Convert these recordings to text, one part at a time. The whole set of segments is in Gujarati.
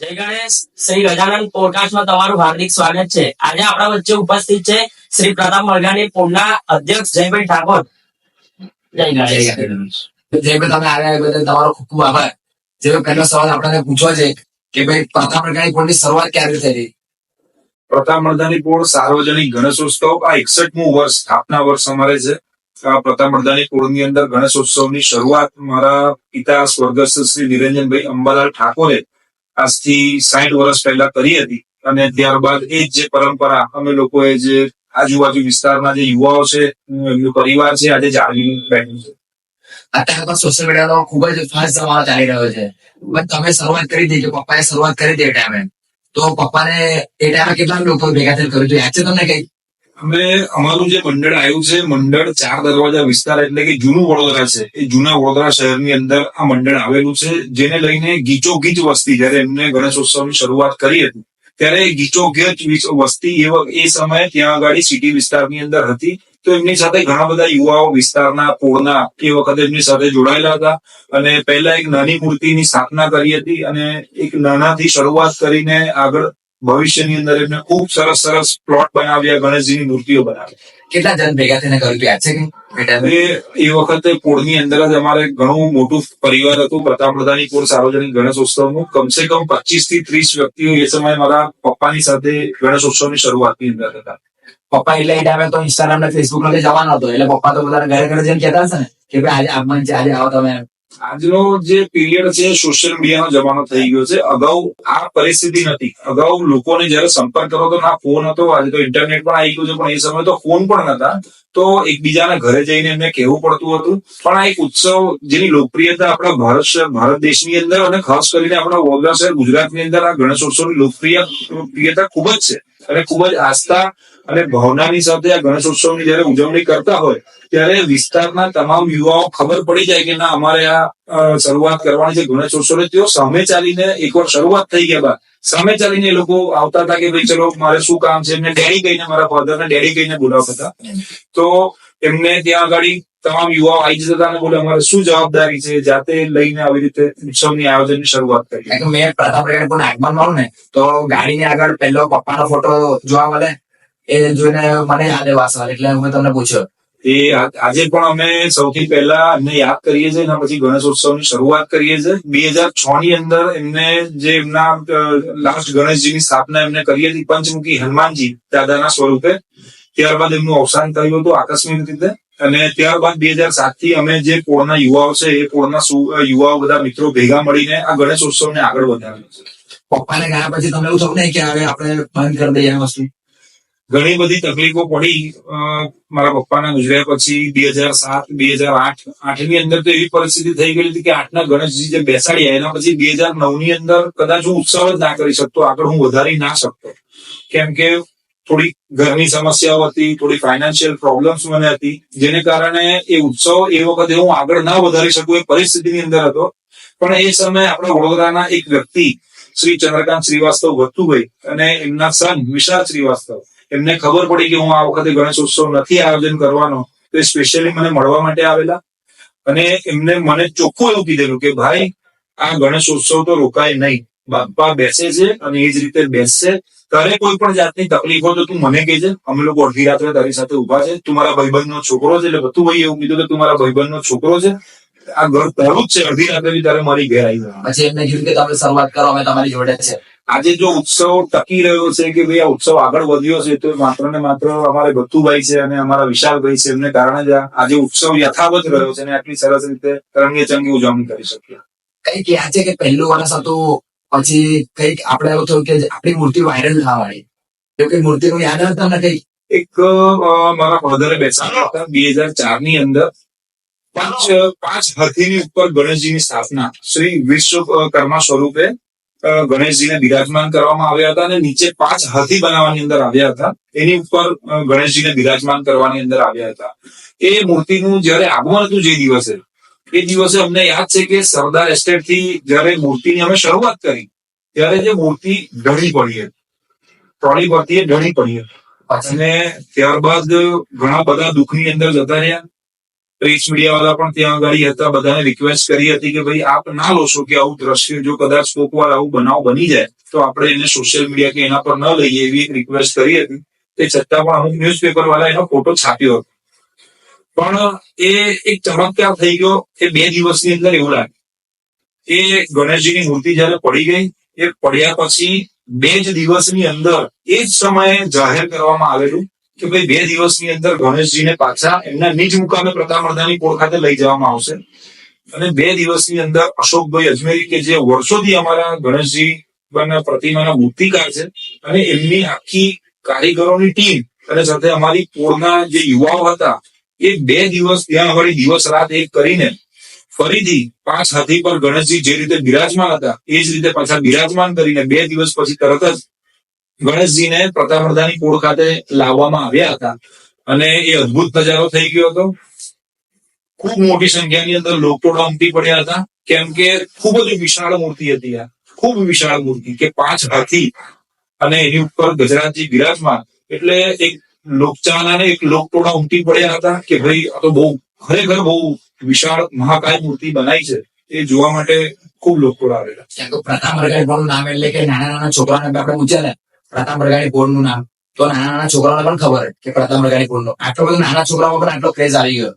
જય ગણેશ. શ્રી ગજાનંદ પોડકાસ્ટમાં તમારું હાર્દિક સ્વાગત છે. આજે આપણા વચ્ચે ઉપસ્થિત છે શ્રી પ્રતાપ મરઘાની પૂર્ણના અધ્યક્ષ જયભાઈ ઠાકોર. જય ગણેશ. જે તમે આવ્યા એ બદલ તમારો ખૂબ ખૂબ આભાર. જે પહેલો સવાલ આપણને પૂછવો છે કે ભાઈ પ્રથમ પ્રકારની પોળની શરૂઆત ક્યારે થઈ? પ્રતાપ મર્દાની પોળ સાર્વજનિક ગણેશોત્સવ આ એકસઠમું વર્ષ સ્થાપના વર્ષ અમારે છે. આ પ્રતાપ મર્દાની પોળની અંદર ગણેશોત્સવની શરૂઆત મારા પિતા સ્વર્ગસ્થ શ્રી નિરંજનભાઈ અંબાલાલ ઠાકોરે આજથી સાઠ વર્ષ પહેલા કરી હતી. અને ત્યારબાદ એ જ પરંપરા અમે લોકોએ જે આજુબાજુ વિસ્તારના જે યુવાઓ છે, એમનું પરિવાર છે, આજે જાળવી બેઠું છે. અત્યારે સોશિયલ મીડિયાનો ખૂબ જ ફાસ્ટ જમાનો ચાલી રહ્યો છે. પણ તમે શરૂઆત કરી દીધી પપ્પાએ શરૂઆત કરી હતી એ ટાઈમે તો પપ્પાને એ ટાઈમે કેટલા લોકો ભેગા થઈને કર્યું હતું? યાદ છે તમને કઈ? અમે અમારું જે મંડળ આવ્યું છે, મંડળ ચાર દરવાજા વિસ્તાર એટલે કે જૂનું વડોદરા છે. એ જૂના વડોદરા શહેરની અંદર આ મંડળ આવેલું છે, જેને લઈને ગીચો ગીચ વસ્તી જયારે એમને ગણેશોત્સવની શરૂઆત કરી હતી, ત્યારે ગીચો ગીચ વસ્તી એ સમયે ત્યાં આગળ સિટી વિસ્તારની અંદર હતી. તો એમની સાથે ઘણા બધા યુવાઓ વિસ્તારના, પોળના એ વખતે એમની સાથે જોડાયેલા હતા. અને પહેલા એક નાની મૂર્તિની સ્થાપના કરી હતી અને એક નાનાથી શરૂઆત કરીને આગળ ભવિષ્યની અંદર એમને ખૂબ સરસ સરસ પ્લોટ બનાવ્યા ગણેશજીની મૂર્તિઓ બનાવી. કેટલા જણ ભેગા થઈને કર્યું યાદ છે એ વખતે પોળની અંદર જ અમારે ઘણું મોટું પરિવાર હતું. પ્રતાપ પ્રધાની પોળ સાર્વજનિક ગણેશોત્સવનું. કમસે કમ પચીસથી ત્રીસ વ્યક્તિઓ એ સમયે મારા પપ્પાની સાથે ગણેશોત્સવની શરૂઆતની અંદર હતા. પપ્પા એટલે એ ટાઈમે તો ઇન્સ્ટાગ્રામ ને ફેસબુક નો જવાનો હતો. એટલે પપ્પા તો બધા ઘરે ઘરે જઈને કહેતા હશે ને કે ભાઈ આજે આગમન છે આજે આવો તમે. આજનો જે પીરિયડ છે સોશિયલ મીડિયાનો જમાનો થઈ ગયો છે. અગાઉ આ પરિસ્થિતિ નથી. અગાઉ લોકોને જયારે સંપર્ક કરો તો ના ફોન હતો, આજે તો ઇન્ટરનેટ પણ આવી ગયું છે, પણ એ સમયે તો ફોન પણ નતા. તો એકબીજાના ઘરે જઈને એમને કહેવું પડતું હતું. પણ આ એક ઉત્સવ જેની લોકપ્રિયતા આપણા ભારત ભારત દેશની અંદર અને ખાસ કરીને આપણા વડોદરા શહેર ગુજરાતની અંદર આ ગણેશોત્સવની લોકપ્રિય પ્રિયતા ખૂબ જ છે. અને ખૂબ જ આસ્થા અને ભાવનાની સાથે આ ગણેશ ઉત્સવની જયારે ઉજવણી કરતા હોય, ત્યારે વિસ્તારના તમામ યુવાઓ ખબર પડી જાય કે ના, અમારે આ શરૂઆત કરવાની છે ગણેશ ગણેશોત્સવ તેઓ સામે ચાલીને એકવાર શરૂઆત થઈ ગયા બાદ, સામે ચાલીને એ લોકો આવતા હતા કે ભાઈ ચલો મારે શું કામ છે? એમને ડેડી કહીને, મારા ફાધર ને ડેડી કહીને બોલાવતા હતા. તો એમને ત્યાં આગળ તમામ યુવાઓ આવી જતા અને બોલે અમારે શું જવાબદારી છે? જાતે લઈને આવી રીતે ઉત્સવની આયોજનની શરૂઆત કરી. મેં પ્રકારની પણ આગમન મળું ને તો ગાડીની આગળ પહેલો પપ્પાનો ફોટો જોવા મળે એ જોઈને મને યાદ વાસ આવે એટલે હું તમને પૂછ્યો. એ આજે પણ અમે સૌથી પહેલા એમને યાદ કરીએ છીએ એના પછી ગણેશ ઉત્સવની શરૂઆત કરીએ છીએ. બે હજાર છ ની અંદર એમને જે એમના લાસ્ટ ગણેશજીની સ્થાપના એમને કરી હતી પંચમુખી હનુમાનજી દાદાના સ્વરૂપે. ત્યારબાદ એમનું અવસાન થયું હતું આકસ્મિક રીતે. અને ત્યારબાદ બે હજાર સાતથી અમે જે પોળના યુવાઓ છે એ પોળના યુવાઓ બધા મિત્રો ભેગા મળીને આ ગણેશ ઉત્સવને આગળ વધાર્યો છે. પપ્પાને ગયા પછી તમને એવું થયું નહીં કે હવે આપણે બંધ કરી દઈએ આ વસ્તુ? ઘણી બધી તકલીફો પડી મારા પપ્પાના ગુજર્યા પછી બે હજાર સાત બે હજાર આઠ આઠની અંદર તો એવી પરિસ્થિતિ થઈ ગઈ હતી કે આઠના ગણેશજી જે બેસાડ્યા એના પછી બે હજાર નવની અંદર કદાચ હું ઉત્સવ જ ના કરી શકતો આગળ હું વધારી ના શકતો. કેમ કે થોડી ઘરની સમસ્યાઓ હતી થોડી ફાઇનાન્શિયલ પ્રોબ્લેમ્સ મને હતી, જેને કારણે એ ઉત્સવ એ વખતે હું આગળ ના વધારી શકું એ પરિસ્થિતિની અંદર હતો. પણ એ સમયે આપણે વડોદરાના એક વ્યક્તિ, શ્રી ચંદ્રકાંત શ્રીવાસ્તવ ભત્તુભાઈ અને એમના સન વિશાલ શ્રીવાસ્તવ, એમને ખબર પડી કે હું આ વખતે ગણેશ ઉત્સવ નથી આયોજન કરવાનો, તો એ સ્પેશિયલી મને મળવા માટે આવેલા. અને એમને મને ચોખ્ખું એવું કીધેલું કે, ભાઈ, આ ગણેશ ઉત્સવ તો રોકાય નહીં. બાપા બેસે છે અને એ જ રીતે બેસશે. તારે કોઈ પણ જાતની તકલીફ હોય તો તું મને કહેજે. અમે લોકો અડધી રાત્રે તારી સાથે ઊભા છે. તું મારા ભાઈબંધનો છોકરો છે એટલે બધું ભાઈ એવું કીધું કે તું મારા ભાઈબંધનો છોકરો છે. આ ઘર તારું જ છે. અડધી રાત્રે બી તારે મારી ઘેર આવી પછી એમને કીધું કે તમે શરૂઆત કરો અમે તમારી જોડે છે. આજે જો ઉત્સવ ટકી રહ્યો છે કે ભાઈ આ ઉત્સવ આગળ વધ્યો છે તો માત્ર ને માત્ર અમારે ભથ્થુભાઈ છે અને અમારા વિશાલભાઈ છે એમને કારણે જ આજે ઉત્સવ યથાવત રહ્યો છે અને આટલી સરસ રીતે રંગે ચંગી ઉજવણી કરી શકીએ કઈ કહ્યા છે કે પહેલું વર્ષ હતું પછી કંઈક આપણે એવું થયું કે આપણી મૂર્તિ વાયરલ થવા વાળી એવું કઈ મૂર્તિનું યાદ આવે તમને કઈ એક મારા ફાધરે બેસાડ્યા હતા બે હજાર ચારની અંદર. પાંચ પાંચ હાથીની ઉપર ગણેશજીની સ્થાપના. શ્રી વિશ્વકર્મા સ્વરૂપે ગણેશજીને બિરાજમાન કરવામાં આવ્યા હતા અને નીચે પાંચ હાથી બનાવવાની અંદર આવ્યા હતા. એની ઉપર ગણેશજીને બિરાજમાન કરવાની અંદર આવ્યા હતા. એ મૂર્તિનું જયારે આગમન હતું જે દિવસે એ દિવસે અમને યાદ છે કે સરદાર એસ્ટેટથી જયારે મૂર્તિની અમે શરૂઆત કરી, ત્યારે જે મૂર્તિ ઢળી પડી હતી. ટ્રોલી પરથી એ ઢળી પડી હતી. પછી અને ત્યારબાદ ઘણા બધા દુઃખની અંદર જતા રહ્યા. પ્રેસ મીડિયા વાળા પણ ત્યાં આગળ હતા, બધાને રિક્વેસ્ટ કરી હતી કે ભાઈ, આપ ના લોશો કે આવું દ્રશ્ય જો કદાચ કોક વાર આવું બનાવ બની જાય, તો આપણે એને સોશિયલ મીડિયા કે એના પર ન લઈએ એવી એક રિક્વેસ્ટ કરી હતી. તે છતાં પણ અમુક ન્યૂઝપેપર વાળા એનો ફોટો છાપ્યો હતો. પણ એ એક ચમત્કાર થઈ ગયો એ બે દિવસની અંદર એવું લાગે એ ગણેશજીની મૂર્તિ જયારે પડી ગઈ, એ પડ્યા પછી બે જ દિવસની અંદર એ જ સમયે જાહેર કરવામાં આવેલું કે ભાઈ બે દિવસની અંદર ગણેશજીને પાછા એમના નિજ મુકામે પ્રતાપમર્દાની કોળ ખાતે લઈ જવામાં આવશે. અને બે દિવસની અંદર અશોકભાઈ અજમેરી કે જે વર્ષોથી અમારા ગણેશજી પ્રતિમાના મૂર્તિકાર છે અને એમની આખી કારીગરોની ટીમ અને સાથે અમારી પોળના જે યુવાઓ હતા એ બે દિવસ ત્યાં વળી દિવસ રાત એક કરીને ફરીથી પાંચ હાથી પર ગણેશજી જે રીતે બિરાજમાન હતા એ જ રીતે પાછા બિરાજમાન કરીને બે દિવસ પછી તરત જ ગણેશજીને પ્રતાપમર્દાની પોળ ખાતે લાવવામાં આવ્યા હતા. અને એ અદભુત નજારો થઈ ગયો હતો. ખૂબ મોટી સંખ્યાની અંદર લોકો ઉમટી પડ્યા હતા. કેમ કે ખૂબ જ વિશાળ મૂર્તિ હતી આ. ખૂબ વિશાળ મૂર્તિ કે પાંચ હાથી. અને એની ઉપર ગજરાતજી બિરાજમાન. એટલે એક લોકચાહના ને એક લોકટોળા ઉમટી પડ્યા હતા કે ભાઈ આ તો બહુ ખરેખર બહુ વિશાળ મહાકાય મૂર્તિ બનાવી છે. એ જોવા માટે ખૂબ લોકટોળા આવેલા. ત્યાં તો પ્રથમ રગાડી બોર્ડનું નામ એટલે કે નાના નાના છોકરાને આપણે પૂછ્યા ને પ્રથમ વર્ગાની બોર્ડનું નામ. તો નાના નાના છોકરાઓને પણ ખબર કે પ્રથમ વર્ગાની બોર્ડનું આટલો બધો નાના છોકરાઓમાં પણ આટલો ક્રેઝ આવી ગયો.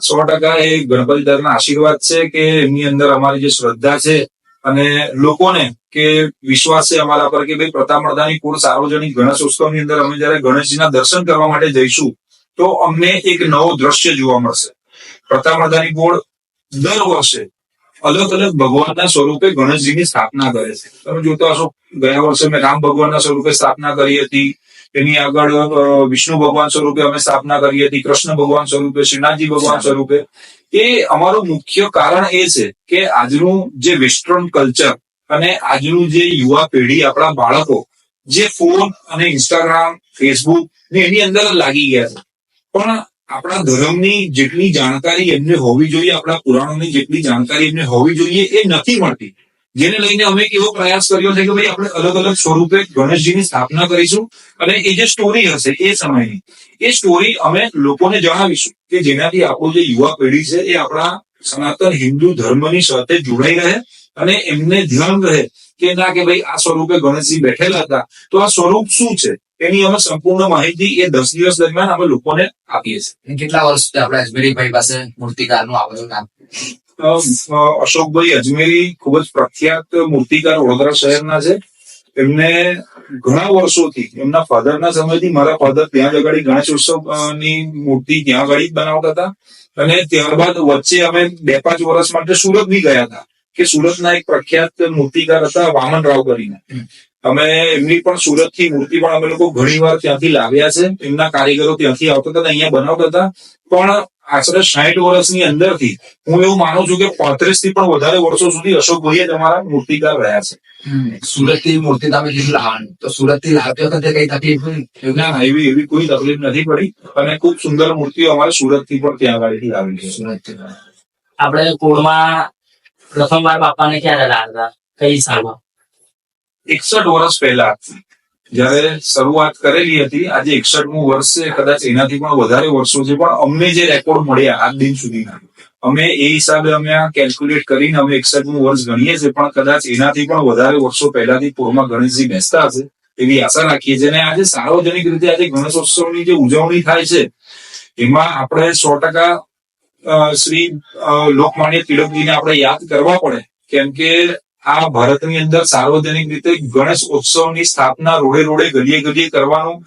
સો ટકા એ ગણપતિ દરના આશીર્વાદ છે કે એમની અંદર અમારી જે શ્રદ્ધા છે અને લોકોને કે વિશ્વાસ છે અમારા પર કે ભાઈ પ્રતાપમર્દાની કુળ સાર્વજનિક ગણેશ ઉત્સવની અંદર અમે જયારે ગણેશજીના દર્શન કરવા માટે જઈશું, તો અમને એક નવો દ્રશ્ય જોવા મળશે. પ્રતાપમર્દાની ગોળ દર વર્ષે અલગ અલગ ભગવાનના સ્વરૂપે ગણેશજીની સ્થાપના કરે છે. તમે જોતા હશો, ગયા વર્ષે મેં રામ ભગવાનના સ્વરૂપે સ્થાપના કરી હતી. એની આગળ વિષ્ણુ ભગવાન સ્વરૂપે અમે સ્થાપના કરી હતી કૃષ્ણ ભગવાન સ્વરૂપે શ્રીનાથજી ભગવાન સ્વરૂપે. એ અમારું મુખ્ય કારણ એ છે કે આજનું જે વેસ્ટર્ન કલ્ચર અને આજનું જે યુવા પેઢી આપણા બાળકો જે ફોન અને ઇન્સ્ટાગ્રામ ફેસબુક ને એની અંદર લાગી ગયા છે. પણ આપણા ધર્મની જેટલી જાણકારી એમને હોવી જોઈએ આપણા પુરાણોની જેટલી જાણકારી એમને હોવી જોઈએ એ નથી મળતી. જેને લઈને અમે એક એવો પ્રયાસ કર્યો છે કે ભાઈ આપણે અલગ અલગ સ્વરૂપે ગણેશજીની સ્થાપના કરીશું અને એ જે સ્ટોરી હશે એ સમયની, એ સ્ટોરી અમે લોકોને જણાવીશું કે જેનાથી આપણું જે યુવા પેઢી છે એ આપણા સનાતન હિન્દુ ધર્મની સાથે જોડાઈ રહે અને એમને ધ્યાન રહે કે ના કે ભાઈ આ સ્વરૂપે ગણેશજી બેઠેલા હતા. તો આ સ્વરૂપ શું છે? એની અમે સંપૂર્ણ માહિતી એ દસ દિવસ દરમિયાન અમે લોકોને આપીએ છીએ. કેટલા વર્ષથી આપણે અજમેરીભાઈ પાસે મૂર્તિકારનું આ બધું નામ અશોકભાઈ અજમેરી ખૂબ જ પ્રખ્યાત મૂર્તિકાર વડોદરા શહેરના છે. એમને ઘણા વર્ષોથી, એમના ફાધરના સમયથી મારા ફાધર ત્યાં જ આગળ ગણેશ ઉત્સવ મૂર્તિ ત્યાં આગળ જ બનાવતા હતા. અને ત્યારબાદ વચ્ચે અમે બે પાંચ વર્ષ માટે સુરત બી ગયા હતા, કે સુરતના એક પ્રખ્યાત મૂર્તિકાર હતા વામન રાવ કરીને. અમે એમની પણ સુરતથી મૂર્તિ પણ અમે લોકો ઘણી વાર ત્યાંથી લાવ્યા છે. એમના કારીગરો ત્યાંથી આવતા હતા, અહીંયા બનાવતા હતા. પણ આશરે સાઠ વર્ષની અંદરથી હું એવું માનું છું કે પાંત્રીસથી પણ વધારે વર્ષો સુધી અશોકભાઈ જ તમારા મૂર્તિકાર રહ્યા છે. સુરતથી મૂર્તિ તમે લાવવાનું તો સુરતથી લાવતી વખતે કઈ તકલીફ ના ના એવી એવી કોઈ તકલીફ નથી પડી. અને ખૂબ સુંદર મૂર્તિઓ અમારે સુરતથી પણ ત્યાં આગળથી આવેલી છે. સુરતથી આપણે કોળમાં પ્રથમ વાર બાપાને ક્યારે લાવ્યા કઈ સાલમાં? એકસઠ વર્ષ પહેલા. જયારે શરૂઆત કરેલી હતી, આજે એકસઠમું વર્ષ છે, કદાચ એનાથી પણ વધારે વર્ષો છે, પણ અમને જે રેકોર્ડ મળ્યા આજ દિન સુધીના, અમે એ હિસાબે અમે આ કેલ્ક્યુલેટ કરીને અમે એકસઠમું વર્ષ ગણીએ છીએ, પણ કદાચ એનાથી પણ વધારે વર્ષો પહેલાથી પૂરમાં ગણેશજી બેસતા હશે, એવી આશા રાખીએ છીએ. અને આજે સાર્વજનિક રીતે આજે ગણેશોત્સવની જે ઉજવણી થાય છે, એમાં આપણે સો ટકા શ્રી લોકમાન્ય તિલકજીને આપણે યાદ કરવા પડે, કેમ કે આ ભારતની અંદર સાર્વજનિક રીતે ગણેશ ઉત્સવની સ્થાપના રોડે રોડે ગલીએ ગલીએ કરવાનું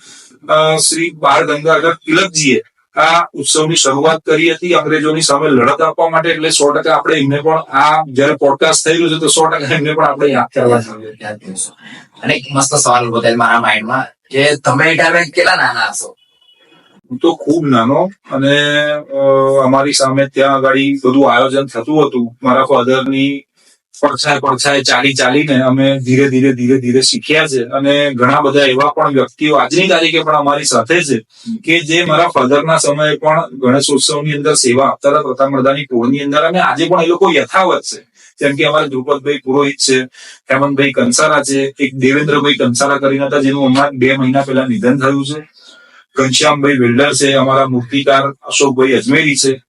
શ્રી બાળ ગંગાધર તિલકજીએ આ ઉત્સવની શરૂઆત કરી હતી. અંગ્રેજોની સામે લડત આપવા માટે એટલે સો ટકા આપણે એમને પણ આ જયારે પોડકાસ્ટ થઈ રહ્યું છે તો સો ટકા એમને પણ આપણે યાદ કરવા. અને એક મસ્ત સવાલ ઊભો થાય મારા માઇન્ડમાં કે તમે ટાઈમે કેટલા નાના હશો? હું તો ખૂબ નાનો અને અમારી સામે ત્યાં આગળ બધું આયોજન થતું હતું. મારા ફાધરની પડછાય પડછાય, ચાલી, ચાલીને અમે ધીરે ધીરે ધીરે ધીરે શીખ્યા છે. અને ઘણા બધા એવા પણ વ્યક્તિઓ આજની તારીખે પણ અમારી સાથે છે કે જે મારા ફાધરના સમયે પણ ગણેશ ઉત્સવની અંદર સેવા આપતા હતા પ્રતાપમર્દાની ટોળની અંદર. અને આજે પણ એ લોકો યથાવત છે. જેમ કે અમારા ધ્રુપદભાઈ પુરોહિત છે, હેમંતભાઈ કંસારા છે, એક દેવેન્દ્રભાઈ કંસારા કરીને હતા, જેનું હમણાં બે મહિના પહેલા નિધન થયું છે. ઘનશ્યામભાઈ વેલ્ડર છે, અમારા મૂર્તિકાર અશોકભાઈ અજમેરી છે.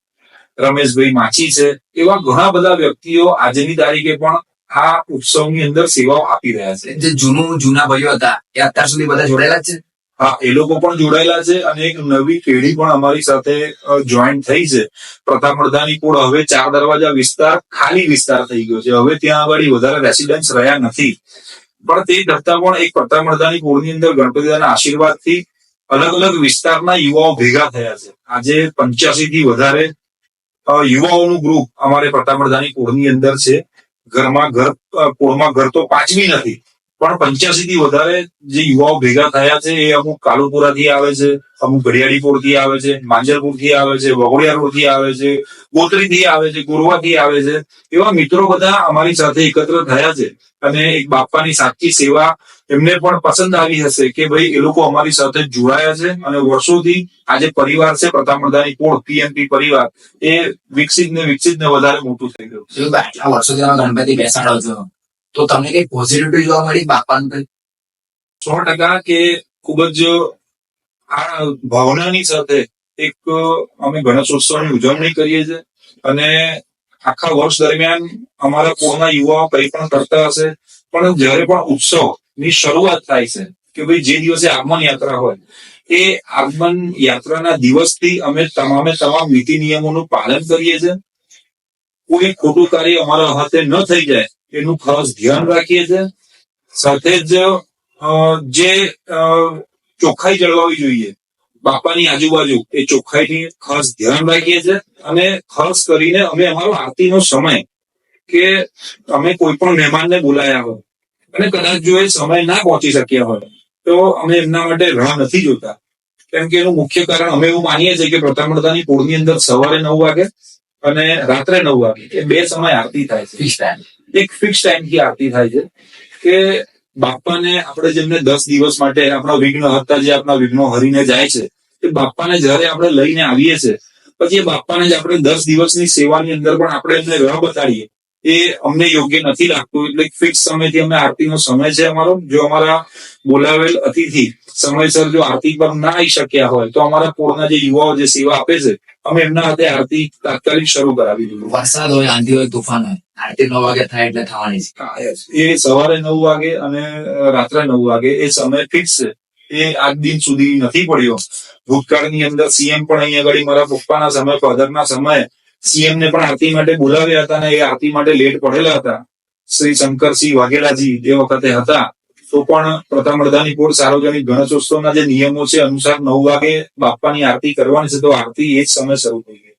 રમેશભાઈ માછી છે એવા ઘણા બધા વ્યક્તિઓ આજની તારીખે પણ આ ઉત્સવની અંદર સેવાઓ આપી રહ્યા છે. જે જૂનું જૂના ભાઈઓ હતા એ અત્યાર સુધી બધા જોડાયેલા છે? હા એ લોકો પણ જોડાયેલા છે અને એક નવી પેઢી પણ અમારી સાથે જોઈન થઈ છે. પ્રતાપમર્દાની કુળ હવે ચાર દરવાજા વિસ્તાર ખાલી વિસ્તાર થઈ ગયો છે. હવે ત્યાં આગળ વધારે રેસિડન્સ રહ્યા નથી. પણ તે કરતા પણ એક પ્રતાપમર્દાની કુળની અંદર ગણપતિદાના આશીર્વાદથી અલગ અલગ વિસ્તારના યુવાઓ ભેગા થયા છે. આજે પંચ્યાસી થી વધારે યુવાઓનું ગ્રુપ અમારે પ્રતાપમર્દાની કુળની અંદર છે. ઘરમાં ઘર કુળમાં ઘર તો પાંચમી નથી. પણ પંચ્યાસી થી વધારે જે યુવાઓ ભેગા થયા છે, એ અમુક કાલુપુરા થી આવે છે, અમુક ઘડિયાળીપુરથી આવે છે માંજરપુરથી આવે છે વગોડિયા રોડથી આવે છે ગોત્રી થી આવે છે ગોરવા થી આવે છે. એવા મિત્રો બધા અમારી સાથે એકત્ર થયા છે. અને એક બાપાની સાચી સેવા એમને પણ પસંદ આવી હશે કે ભાઈ એ લોકો અમારી સાથે જોડાયા છે અને વર્ષોથી આ જે પરિવાર છે પ્રતાપમર્દાની કોળ પીએમપી પરિવાર. એ વિકસિત ને વિકસિત ને વધારે મોટું થઈ ગયું. આટલા વર્ષોથી તમે ગણપતિ બેસાડો છો તો તમને કઈ પોઝિટિવિટી જોવા મળી બાપાનું સો ટકા કે ખૂબ જ આ ભાવનાની સાથે એક અમે ગણેશોત્સવની ઉજવણી કરીએ છીએ અને આખા વર્ષ દરમિયાન અમારા કોના યુવાઓ કંઈ પણ કરતા હશે. પણ જ્યારે પણ ઉત્સવની શરૂઆત થાય છે કે ભાઈ જે દિવસે આગમન યાત્રા હોય, એ આગમન યાત્રાના દિવસથી અમે તમામે તમામ નીતિ નિયમોનું પાલન કરીએ છીએ. કોઈ ખોટું કાર્ય અમારા હાથે ન થઈ જાય, એનું ખાસ ધ્યાન રાખીએ છીએ. સાથે જ જે ચોખ્ખાઈ જળવાવી જોઈએ, બાપાની આજુબાજુ, એ ચોખ્ખાઈની ખાસ ધ્યાન રાખીએ છીએ અને ખાસ કરીને અમે અમારો આરતીનો સમય કે અમે કોઈ પણ મહેમાનને બોલાયા હોય અને કદાચ જો એ સમય ના પહોંચી શક્યા હોય તો અમે એમના માટે રાહ નથી જોતા. કેમ કે એનું મુખ્ય કારણ અમે એવું માનીએ છીએ કે પ્રતાપમર્દાની પૂળની અંદર સવારે નવ વાગે અને રાત્રે નવ વાગે એ બે સમય આરતી થાય છે. ફિક્સ ટાઈમ એક ફિક્સ ટાઈમથી આરતી થાય છે કે બાપાને આપણે જેમને દસ દિવસ માટે આપણા વિઘ્ન હતા જે આપણા વિઘ્નો હરીને જાય છે એ બાપાને જયારે આપણે લઈને આવીએ છીએ પછી એ બાપાને જ આપણે દસ દિવસની સેવાની અંદર પણ આપણે એમને રાહ બતાડીએ. એ અમને યોગ્ય નથી લાગતું. એટલે ફિક્સ સમયથી અમે આરતીનો સમય છે અમારો. જો અમારા બોલાવેલ અતિથિ સમયસર જો આરતી પર ના આવી શક્યા હોય તો અમારા પોળના જે યુવાઓ જે સેવા આપે છે અમે એમના હાથે આરતી તાત્કાલિક શરૂ કરાવી દીધું. વરસાદ હોય આંધી હોય તુફાન હોય આરતી નવ વાગે થાય એટલે થવાની છે. એ સવારે નવ વાગે અને રાત્રે નવ વાગે એ સમય ફિક્સ છે. એ આજ દિન સુધી નથી પડ્યો. ભૂતકાળની અંદર સીએમ પણ અહીંયા આગળ મારા પપ્પાના સમય ફાધરના સમયે સીએમ ને પણ આરતી માટે બોલાવ્યા હતા અને એ આરતી માટે લેટ પડેલા હતા. શ્રી શંકરસિંહ વાઘેલાજી જે વખતે હતા તો પણ પ્રથમ કોડ સાર્વજનિક ગણેશોત્સવના જે નિયમો છે અનુસાર નવ વાગે બાપાની આરતી કરવાની છે તો આરતી એ જ સમય શરૂ થઈ ગઈ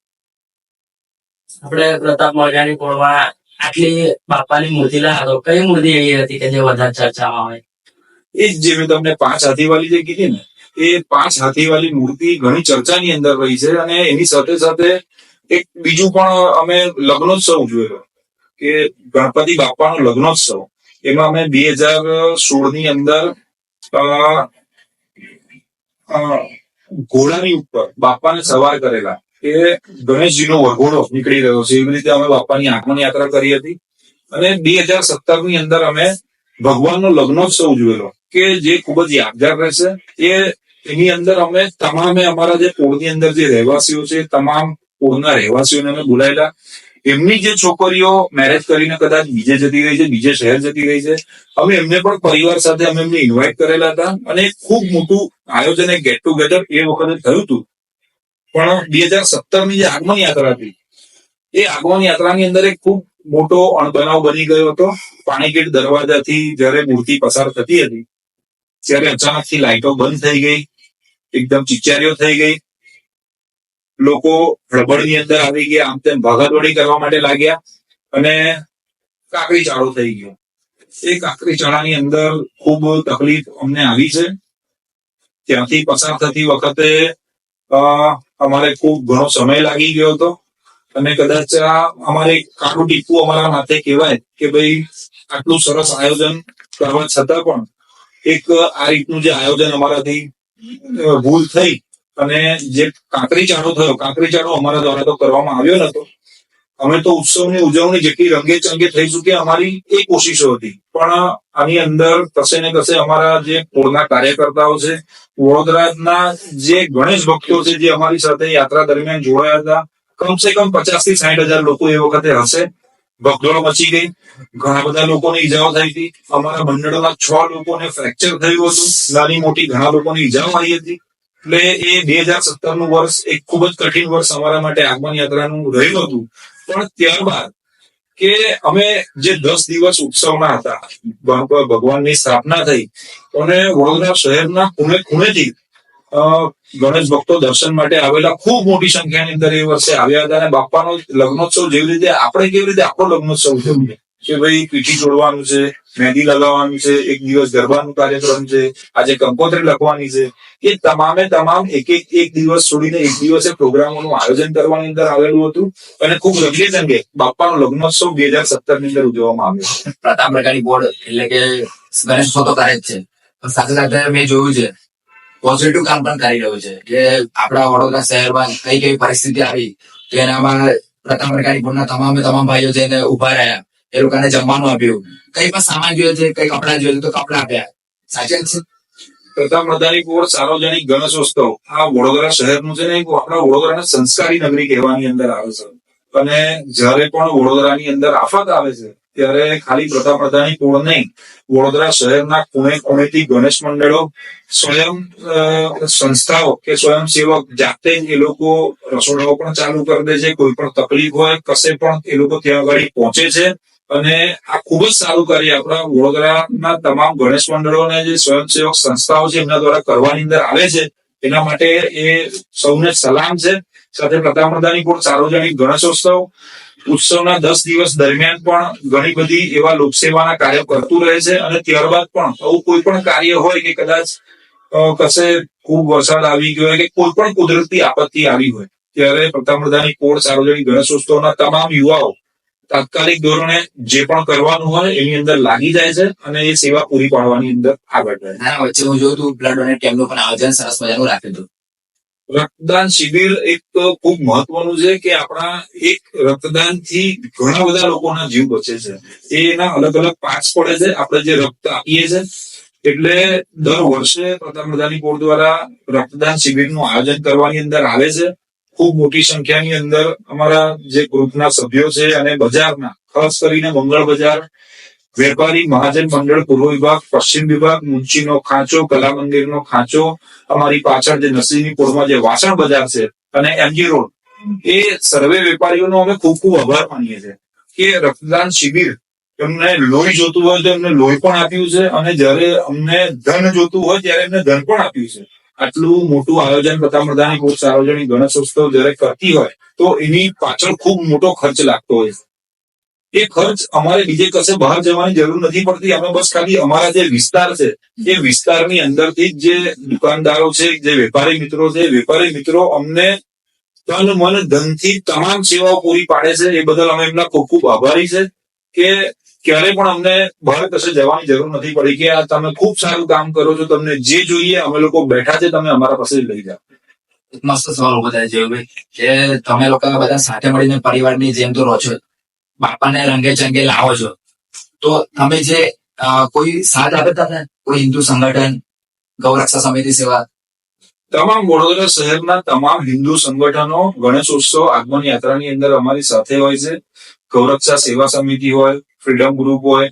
આપણે પ્રતાપ મોરગાની કોળમાં આટલી બાપાની મૂર્તિ લાવ્યા તો કઈ મૂર્તિ એવી હતી કે જે વધારે ચર્ચામાં હોય? એ જ જે મેં તમને પાંચ હાથીવાળી જે કીધી ને એ પાંચ હાથીવાળી મૂર્તિ ઘણી ચર્ચાની અંદર રહી છે અને એની સાથે સાથે એક બીજું પણ અમે લગ્નોત્સવ જોયેલો, કે ગણપતિ બાપાનો લગ્નોત્સવ. એમાં અમે બે હજાર સોળની અંદર ઘોડાની ઉપર બાપાને સવાર કરેલા, કે ગણેશજીનો વરઘોડો નીકળી રહ્યો છે. એવી રીતે અમે બાપાની આગમન યાત્રા કરી હતી. અને બે હજાર સત્તરની અંદર અમે ભગવાનનો લગ્નોત્સવ જોયેલો, કે જે ખૂબ જ યાદગાર રહેશે. એ એની અંદર અમે તમામે અમારા જે પોળની અંદર જે રહેવાસીઓ છે, તમામ પોળના રહેવાસીઓને અમે બોલાયેલા. એમની જે છોકરીઓ મેરેજ કરીને કદાચ બીજે જતી રહી છે, બીજે શહેર જતી રહી છે, અમે એમને પણ પરિવાર સાથે અમે એમને ઇન્વાઇટ કરેલા હતા અને ખૂબ મોટું આયોજન, એક ગેટ ટુગેધર એ વખતે થયું હતું. પણ બે હજાર સત્તરની જે આગમન યાત્રા હતી, એ આગમન યાત્રાની અંદર એક ખૂબ મોટો અણબનાવ બની ગયો હતો. પાણીગેટ દરવાજાથી જ્યારે મૂર્તિ પસાર થતી હતી, ત્યારે અચાનકથી લાઇટો બંધ થઈ ગઈ, એકદમ ચિચારીઓ થઈ ગઈ લોકો રબડની અંદર આવી ગયા, આમ તેમ ભાગાદોડી કરવા માટે લાગ્યા અને કાકરી ચાળો થઈ ગયો. એ કાકરી ચાળાની અંદર ખૂબ તકલીફ અમને આવી છે. ત્યાંથી પસાર થતી વખતે અમારે ખૂબ ઘણો સમય લાગી ગયો હતો. અને કદાચ અમારે કાળું ટીપું અમારા માથે કહેવાય કે ભાઈ, આટલું સરસ આયોજન કરવા છતાં પણ એક આ રીતનું જે આયોજન અમારાથી ભૂલ થઈ અને જે કાંકરી ચાળો થયો, કાંકરી ચાળો અમારા દ્વારા તો કરવામાં આવ્યો નતો. અમે તો ઉત્સવની ઉજવણી જેટલી રંગે ચંગે થઈ ચૂકી અમારી એ કોશિશો હતી. પણ આની અંદર કશે ને કશે અમારા જે કોળના કાર્યકર્તાઓ છે, વડોદરાના જે ગણેશ ભક્તો છે જે અમારી સાથે યાત્રા દરમિયાન જોડાયા હતા, કમસે કમ પચાસથી સાઠ હજાર લોકો એ વખતે હશે. ભગદોડ મચી ગઈ. ઘણા બધા લોકોને ઈજાઓ થઈ હતી. અમારા મંડળના છ લોકોને ફ્રેક્ચર થયું હતું. નાની મોટી ઘણા લોકોને ઈજાઓ આવી હતી. એટલે એ બે હજાર સત્તરનું વર્ષ એક ખૂબ જ કઠિન વર્ષ અમારા માટે આગમન યાત્રાનું રહ્યું હતું. પણ ત્યારબાદ કે અમે જે દસ દિવસ ઉત્સવના હતા ભગવાનની સ્થાપના થઈ અને વડોદરા શહેરના ખૂણે ખૂણેથી ગણેશ ભક્તો દર્શન માટે આવેલા ખૂબ મોટી સંખ્યાની અંદર એ વર્ષે આવ્યા હતા અને બાપાનો લગ્નોત્સવ જેવી રીતે, આપણે કેવી રીતે આપણો લગ્નોત્સવ ઉજવીએ? કે ભાઈ પીઠી જોડવાનું છે, મહેંદી લગાવવાનું છે, એક દિવસ ગરબાનું કાર્યક્રમ છે, આજે કંકોત્રી લખવાની છે. એ તમામે તમામ એક એક એક દિવસ છોડીને એક દિવસે પ્રોગ્રામોનું આયોજન કરવાની અંદર આવેલું હતું અને ખૂબ રંગે ચંગે બાપાનો લગ્નોત્સવ બે હજાર સત્તરની અંદર ઉજવવામાં આવ્યો. પ્રતાપ પ્રકારની બોર્ડ એટલે કે ગણેશ ઉત્સવ તો કરે જ છે. પણ સાથે સાથે મેં જોયું છે પોઝિટિવ કામ પણ કરી રહ્યું છે કે આપણા વડોદરા શહેરમાં કઈ કઈ પરિસ્થિતિ આવી તો એનામાં પ્રથમ પ્રકારની બોર્ડના તમામે તમામ ભાઈઓ જઈને ઊભા રહ્યા. એ લોકોને જમવાનું આપ્યું. કઈ પણ સામાન જોયો છે, કઈ કપડા છે, તો કપડા આપ્યા. સાચે છે? પ્રથમ પ્રધાની કોર સાર્વજનિક ગણેશોત્સવ. આ વડોદરા શહેરનું છે ને આપણા વડોદરાને સંસ્કારી નગરી કહેવાની અંદર આવે છે. અને જ્યારે પણ વડોદરાની અંદર આફત આવે છે, ત્યારે ખાલી પ્રથા પ્રધાની પોળ નહીં, વડોદરા શહેરના ખૂણે ખૂણેથી ગણેશ મંડળો સ્વયં સંસ્થાઓ કે સ્વયંસેવક જાતે એ લોકો રસોડાઓ પણ ચાલુ કરી દે છે. કોઈ પણ તકલીફ હોય, કશે પણ એ લોકો ત્યાં આગળ પહોંચે છે. અને આ ખૂબ જ સારું કાર્ય આપણા વડોદરાના તમામ ગણેશ મંડળોને જે સ્વયંસેવક સંસ્થાઓ છે, એમના દ્વારા કરવાની અંદર આવે છે. એના માટે એ સૌને સલામ છે. સાથે પ્રધાનમંત્રીની પણ સાર્વજનિક ગણેશોત્સવ ઉત્સવના દસ દિવસ દરમિયાન પણ ઘણી બધી એવા લોકસેવાના કાર્યો કરતું રહે છે અને ત્યારબાદ પણ આવું કોઈ પણ કાર્ય હોય કે કદાચ કશે ખૂબ વરસાદ આવી ગયો હોય કે કોઈ પણ કુદરતી આપત્તિ આવી હોય, ત્યારે પ્રધાનમંત્રીની કોડ સાર્વજનિક ગણેશોત્સવના તમામ યુવાઓ તાત્કાલિક ધોરણે જે પણ કરવાનું હોય એની અંદર લાગી જાય છે અને એ સેવા પૂરી પાડવાની અંદર આગળ રહે. છે. ના વચ્ચે હું જોયું તું બ્લડ ડોનેટ કેમ્પનું પણ આયોજન સરસ મજાનું રાખ્યું હતું. રક્તદાન શિબિર એક તો ખૂબ મહત્વનું છે કે આપણા એક રક્તદાનથી ઘણા બધા લોકોના જીવ બચે છે. એ એના અલગ અલગ પાર્ટ્સ પડે છે. આપણે જે રક્ત આપીએ છે એટલે દર વર્ષે પ્રધાનમંત્રીની બોર્ડ દ્વારા રક્તદાન શિબિરનું આયોજન કરવાની અંદર આવે છે. ખૂબ મોટી સંખ્યાની અંદર અમારા જે ગ્રુપના સભ્યો છે અને બજારના, ખાસ કરીને મંગળ બજાર, વેપારી, મહાજન મંડળ, પૂર્વ વિભાગ, પશ્ચિમ વિભાગ મુંચીનો ખાંચો, કલા મંદિરનો ખાંચો, અમારી પાછળ જે નસીની પોળમાં જે વાસણ બજાર છે અને એમજી રોડ, એ સર્વે વેપારીઓનો અમે ખૂબ ખૂબ આભાર માનીએ છીએ કે રક્તદાન શિબિર એમને લોહી જોતું હોય તો એમને લોહી પણ આપ્યું છે અને જ્યારે અમને ધન જોતું હોય ત્યારે એમને ધન પણ આપ્યું છે. આટલું મોટું આયોજન પ્રધાનમંત્રીની ખૂબ સાર્વજનિક ગણેશોત્સવ જ્યારે કરતી હોય, તો એની પાછળ ખૂબ મોટો ખર્ચ લાગતો હોય એ ખર્ચ અમારે બીજે કશે બહાર જવાની જરૂર નથી પડતી. અમે બસ ખાલી અમારા જે વિસ્તાર છે, એ વિસ્તારની અંદરથી જે દુકાનદારો છે, જે વેપારી મિત્રો છે વેપારી મિત્રો અમને તન મન ધનથી તમામ સેવાઓ પૂરી પાડે છે. એ બદલ અમે એમના ખૂબ ખૂબ આભારી છે કે ક્યારે પણ અમને બહાર કશે જવાની જરૂર નથી પડી કે આ તમે ખૂબ સારું કામ કરો છો તમને જે જોઈએ અમે લોકો બેઠા છે તમે અમારા પાસે લઈ જાઓ. મસ્ત સવાલ ઊભો થાય છે ભાઈ કે તમે લોકો બધા સાથે મળીને પરિવારની જેમ તો રહો છો બાપાને રંગે ચંગે લાવો છો. તો તમે જે કોઈ સાથ આપે તમને કોઈ હિન્દુ સંગઠન ગૌરક્ષા સમિતિ સેવા? તમામ વડોદરા શહેરના તમામ હિન્દુ સંગઠનો ગણેશોત્સવ આગમન યાત્રાની અંદર અમારી સાથે હોય છે. ગૌરક્ષા સેવા સમિતિ હોય ફ્રીડમ ગ્રુપ હોય,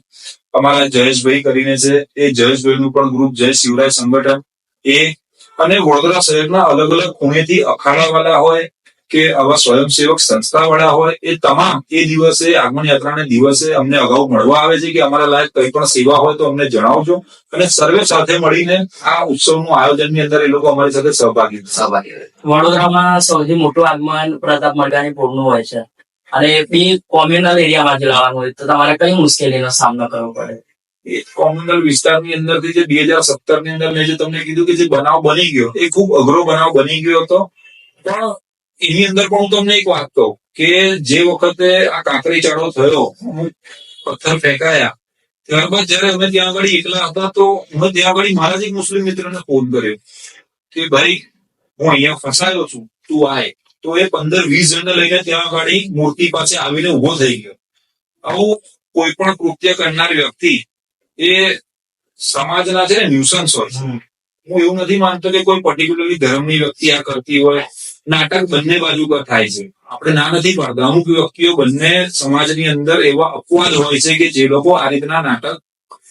અમારા જયેશભાઈ કરીને છે, એ જયેશભાઈનું પણ ગ્રુપ જય શિવરાય સંગઠન. એ અને વડોદરા શહેરના અલગ અલગ ખૂણેથી અખાડાવાળા હોય કે આવા સ્વયંસેવક સંસ્થાવાળા હોય, એ તમામ એ દિવસે આગમન યાત્રાને દિવસે અમને અગાઉ મળવા આવે છે કે અમારા લાયક કઈ પણ સેવા હોય તો અમને જણાવજો. અને સર્વે સાથે મળીને આ ઉત્સવનું આયોજનની અંદર એ લોકો અમારી સાથે સહભાગી સહભાગી વડોદરામાં સૌથી મોટું આગમન પ્રતાપ મરઘાની પૂરનું હોય છે. અને બી કોમ્યુનલ એરિયામાંથી લાવવાનું હોય તો તમારે કઈ મુશ્કેલીનો સામનો કરવો પડે? એ કોમ્યુનલ વિસ્તારની અંદરથી જે બે હજાર સત્તરની અંદર મેં જે તમને કીધું કે જે બનાવ બની ગયો, એ ખૂબ અઘરો બનાવ બની ગયો હતો. પણ એની અંદર પણ હું તમને એક વાત કહું કે જે વખતે આ કાંકરી ચાળો થયો પથ્થર ફેંકાયા, ત્યારબાદ જયારે અમે ત્યાં આગળ એકલા હતા તો હું ત્યાં આગળ મારા જ એક મુસ્લિમ મિત્રને ફોન કર્યો કે, ભાઈ, હું અહીંયા ફસાયો છું, તું આય. તો એ પંદર વીસ જણને લઈને ત્યાં આગળ મૂર્તિ પાસે આવીને ઊભો થઈ ગયો. આવું કોઈ પણ કૃત્ય કરનાર વ્યક્તિ એ સમાજના છે ને ન્યુસન્સ હોય હું એવું નથી માનતો કે કોઈ પર્ટિક્યુલરલી ધર્મની વ્યક્તિ આ કરતી હોય. નાટક બંને બાજુ પર થાય છે. આપણે ના નથી પાડતા. અમુક વ્યક્તિઓ બંને સમાજની અંદર એવા અપવાદ હોય છે કે જે લોકો આ રીતના નાટક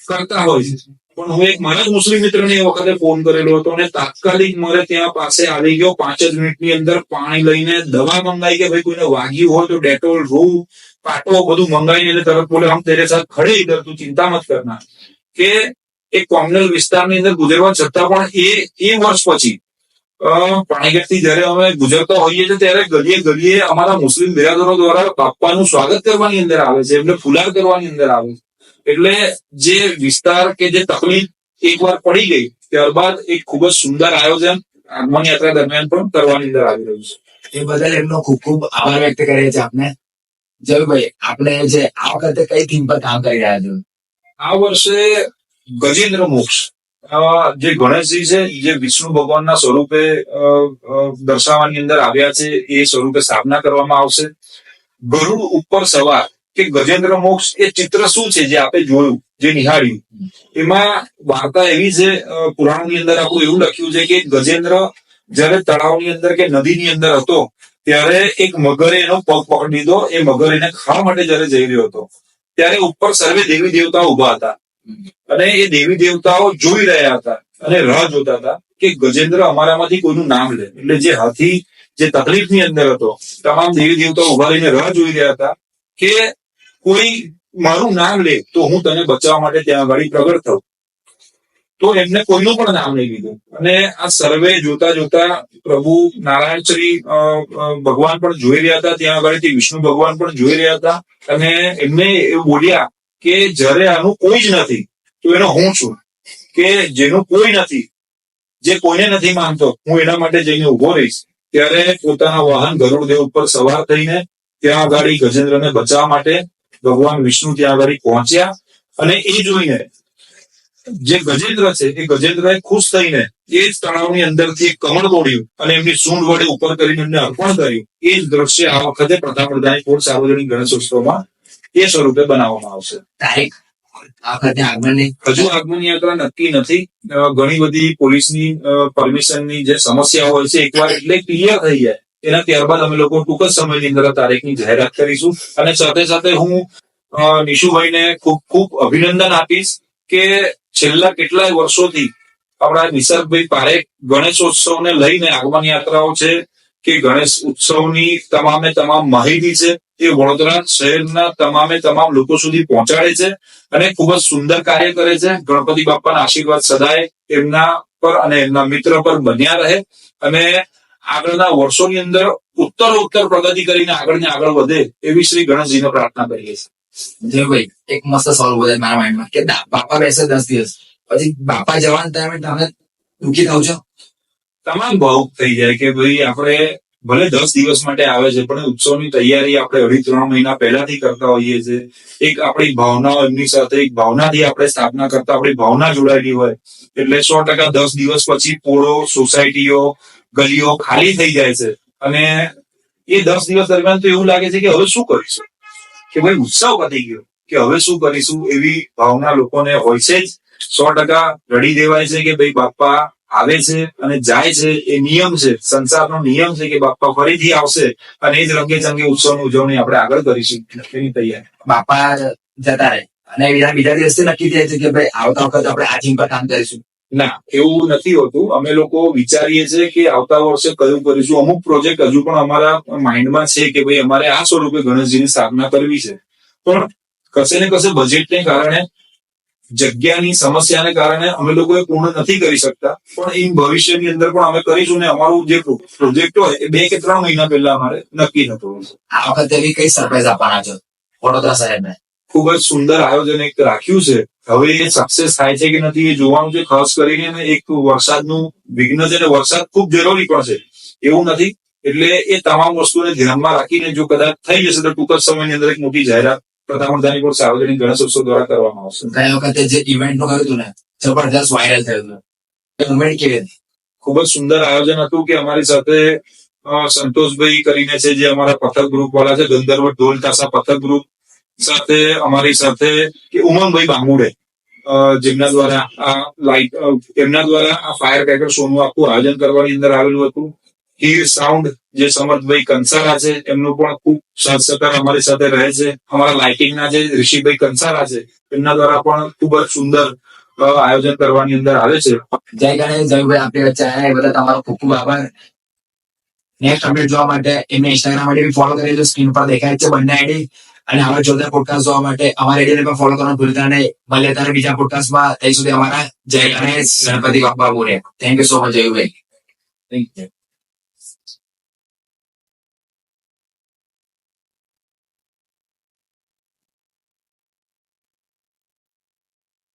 કરતા હોય છે. પણ હું એક મારા જ મુસ્લિમ મિત્રને એ વખતે ફોન કરેલો હતો અને તાત્કાલિક મારે ત્યાં પાસે આવી ગયો. પાંચ જ મિનિટની અંદર પાણી લઈને દવા મંગાઈ કે ભાઈ કોઈને વાગ્યું હોય તો ડેટોલ રૂ પાટો બધું મંગાવીને તરત બોલે, આમ તેરે સાથ ખડે ઇધર તું ચિંતા મત કરના કે એક કોમ્યુનલ વિસ્તારની અંદર ગુજરવા છતાં પણ એ એ વર્ષ પછી પાણીગઢથી જયારે અમે ગુજરતા હોઈએ છીએ ત્યારે ગલીએ ગલીએ અમારા મુસ્લિમ બિરાદરો દ્વારા બાપ્પાનું સ્વાગત કરવાની અંદર આવે છે, એમને ફુલાર કરવાની અંદર આવે છે. એટલે જે વિસ્તાર કે જે તકલીફ એકવાર પડી ગઈ ત્યારબાદ એક ખૂબ જ સુંદર આયોજન આગમન યાત્રા દરમિયાન પણ કરવાની અંદર આવી રહ્યું છે. એ બદલ એમનો ખૂબ ખૂબ આભાર વ્યક્ત કરીએ છીએ આપને. જયભાઈ આપણે જે આ વખતે કઈ થીમ પર કામ કરી રહ્યા છો? આ વર્ષે ગજેન્દ્ર મોક્ષ જે ગણેશજી છે જે વિષ્ણુ ભગવાનના સ્વરૂપે દર્શાવવાની અંદર આવ્યા છે એ સ્વરૂપે સ્થાપના કરવામાં આવશે. ગરુડ ઉપર સવાર કે ગજેન્દ્ર મોક્ષ એ ચિત્ર શું છે જે આપણે જોયું, જે નિહાળ્યું? એમાં વાર્તા એવી છે પુરાણોની અંદર આપણું એવું લખ્યું છે કે ગજેન્દ્ર જયારે તળાવની અંદર કે નદીની અંદર હતો, ત્યારે એક મગરે એનો પગ પકડી લીધો, એ મગર એને ખાવા માટે જયારે જઈ રહ્યો હતો, ત્યારે ઉપર સર્વે દેવી દેવતાઓ ઊભા હતા. અને એ દેવી દેવતાઓ જોઈ રહ્યા હતા અને રાહ જોતા હતા કે ગજેન્દ્ર અમારામાંથી કોઈનું નામ લે. એટલે જે હાથી જે તકલીફની અંદર હતો, તમામ દેવી દેવતાઓ ઊભા રહીને રાહ જોઈ રહ્યા હતા કે કોઈ મારું નામ લે તો હું તને બચાવવા માટે ત્યાં આગળ પ્રગટ થઉં. તો એમને કોઈનું પણ નામ નહીં લીધું. અને આ સર્વે જોતા જોતા પ્રભુ નારાયણ શ્રી ભગવાન પણ જોઈ રહ્યા હતા. ત્યાં આગળથી વિષ્ણુ ભગવાન પણ જોઈ રહ્યા હતા. અને એમને એવું બોલ્યા કે જ્યારે આનું કોઈ જ નથી, તો એનો હું છું. કે જેનું કોઈ નથી, જે કોઈને નથી માનતો, હું એના માટે જઈને ઊભો રહીશ. ત્યારે પોતાના વાહન ગરુડદેવ ઉપર સવાર થઈને ત્યાં આગળ ગજેન્દ્રને બચાવવા માટે ભગવાન વિષ્ણુ ત્યાં આગળ પહોંચ્યા અને એ જોઈને જે ગજેન્દ્ર છે એ ગજેન્દ્રએ ખુશ થઈને એ જ તળાવની અંદરથી એક કમળ તોડ્યું અને એમની સૂંઢ વડે ઉપર કરીને એમને અર્પણ કર્યું. એ જ દ્રશ્ય આ વખતે પ્રધાનમંત્રી કોટ સાર્વજનિક ગણેશોત્સવમાં એ સ્વરૂપે બનાવવામાં આવશે. તારીખ? હજુ આગમન યાત્રા નક્કી નથી. ઘણી બધી પોલીસની પરમિશનની જે સમસ્યા હોય છે એકવાર એટલે ક્લિયર થઈ જાય. એના ત્યારબાદ અમે લોકો ટૂંક જ સમયની અંદર તારીખની જાહેરાત કરીશું. અને સાથે સાથે હું નિશુભાઈને ખૂબ ખૂબ અભિનંદન આપીશ કે છેલ્લા કેટલાય વર્ષોથી આપણા નિસર્ગભાઈ પારેખ ગણેશોત્સવને લઈને આગમન યાત્રાઓ છે, કે ગણેશ ઉત્સવની તમામે તમામ માહિતી છે, એ વડોદરા શહેરના તમામે તમામ લોકો સુધી પહોંચાડે છે અને ખૂબ જ સુંદર કાર્ય કરે છે. ગણપતિ બાપાના આશીર્વાદ સદાય એમના પર અને એમના મિત્ર પર બન્યા રહે. અને આગળના વર્ષોની અંદર ઉત્તર ઉત્તર પ્રગતિ કરીને આગળ ને આગળ વધે એવી શ્રી ગણેશજીને પ્રાર્થના કરીએ છીએ. જયભાઈ એક મસ્ત સોલ્વ બોલે મારા માઇન્ડમાં કે બાપા બેસે દસ દિવસ પછી બાપા જવાના ટાઈમે તમે દુઃખી થાવ છો? તમામ ભાવુક થઈ જાય કે ભાઈ આપણે ભલે દસ દિવસ માટે આવે છે પણ ઉત્સવની તૈયારી આપણે અઢી ત્રણ મહિના પહેલાથી કરતા હોઈએ છીએ. એક આપણી ભાવનાઓ એમની સાથે એક ભાવનાથી આપણે સ્થાપના કરતા આપણી ભાવના જોડાયેલી હોય. એટલે સો ટકા દસ દિવસ પછી પોળો સોસાયટીઓ ગલીઓ ખાલી થઈ જાય છે. અને એ દસ દિવસ દરમિયાન તો એવું લાગે છે કે હવે શું કરીશું? કે ભાઈ ઉત્સવ પતી ગયો કે હવે શું કરીશું? એવી ભાવના લોકોને હોય છે જ. સો ટકા રડી દેવાય છે કે ભાઈ બાપા આવે છે અને જાય છે. એ નિયમ છે, સંસારનો નિયમ છે કે બાપા ફરીથી આવશે અને એ જ રંગે ચંગે ઉત્સવની ઉજવણી આપણે આગળ કરીશું. એની તૈયારી. બાપા જતા રહે. અને બીજા બીજા દિવસથી નક્કી થાય છે કે ભાઈ આવતા વખત આપણે આ થીમ પર કામ કરીશું. ના એવું નથી હોતું. અમે લોકો વિચારીએ છીએ કે આવતા વર્ષે કયું કરીશું. અમુક પ્રોજેક્ટ હજુ પણ અમારા માઇન્ડમાં છે કે ભાઈ અમારે આ સ્વરૂપે ગણેશજીની સ્થાપના કરવી છે. પણ કશે ને કશે બજેટને કારણે જગ્યાની સમસ્યાને કારણે અમે લોકો એ પૂર્ણ નથી કરી શકતા. પણ એ ભવિષ્યની અંદર પણ અમે કરીશું ને અમારું જે પ્રોજેક્ટ હોય એ બે કે ત્રણ મહિના પહેલા અમારે નક્કી થતું આ વખતે કઈ સરપ્રાઈઝ આપવાના છો? વડોદરા શહેરને ખૂબ જ સુંદર આયોજન એક રાખ્યું છે. હવે સક્સેસ થાય છે કે નથી એ જોવાનું છે. ખાસ કરીને એક વરસાદનું વિઘ્ન છે અને વરસાદ ખૂબ જરૂરી પણ છે. એવું નથી. એટલે એ તમામ વસ્તુને ધ્યાનમાં રાખીને જો કદાચ થઈ જશે તો ટૂંક જ સમયની અંદર એક મોટી જાહેરાત પ્રધાનમંત્રી પર સાર્વજનિક ગણેશોત્સવ દ્વારા કરવામાં આવશે. ગયા વખતે જે ઇવેન્ટનું કર્યું હતું ને જબરદસ્ત વાયરલ થયું હતું. મુમેન્ટ કેવી હતી? ખૂબ જ સુંદર આયોજન હતું કે અમારી સાથે સંતોષભાઈ કરીને છે જે અમારા પથક ગ્રુપ વાળા છે ગંધર્વ ઢોલ તાસા પથક ગ્રુપ સાથે, અમારી સાથે ઉમંગભાઈ બાંગુડે જેમના દ્વારા આ લાઈટ તેમના દ્વારા આ ફાયર ક્રેકર શોનું આખું આયોજન કરવાની અંદર આવેલું હતું. હીર સાઉન્ડ જે સમર્થભાઈ કંસારા છે, એમનું પણ ખૂબ સાથ સહકાર અમારી સાથે રહે છે. અમારા લાઇટિંગના જે ઋષિભાઈ કંસારા છે, એમના દ્વારા પણ ખૂબ જ સુંદર આયોજન કરવાની અંદર આવે છે. જય ગણેશ જયભાઈ આપણી વચ્ચે આવ્યા એ બધા તમારો ખૂબ ખૂબ આભાર. નેક્સ્ટ અપડેટ જોવા માટે એમને ઇન્સ્ટાગ્રામ આઈડી ફોલો કરી સ્ક્રીન પર દેખાય છે બંને આઈડી અને હવે જોરદાર પોડકાસ્ટ જોવા માટે અમારા પણ ફોલો કરવાનું ભૂલતા નહીં. મળીએ ત્યારે બીજા પોડકાસ્ટમાં ત્યાં સુધી અમારા જય ગણેશ, ગણપતિ બાપા બોલે. Thank you so much Jayubhai thank you.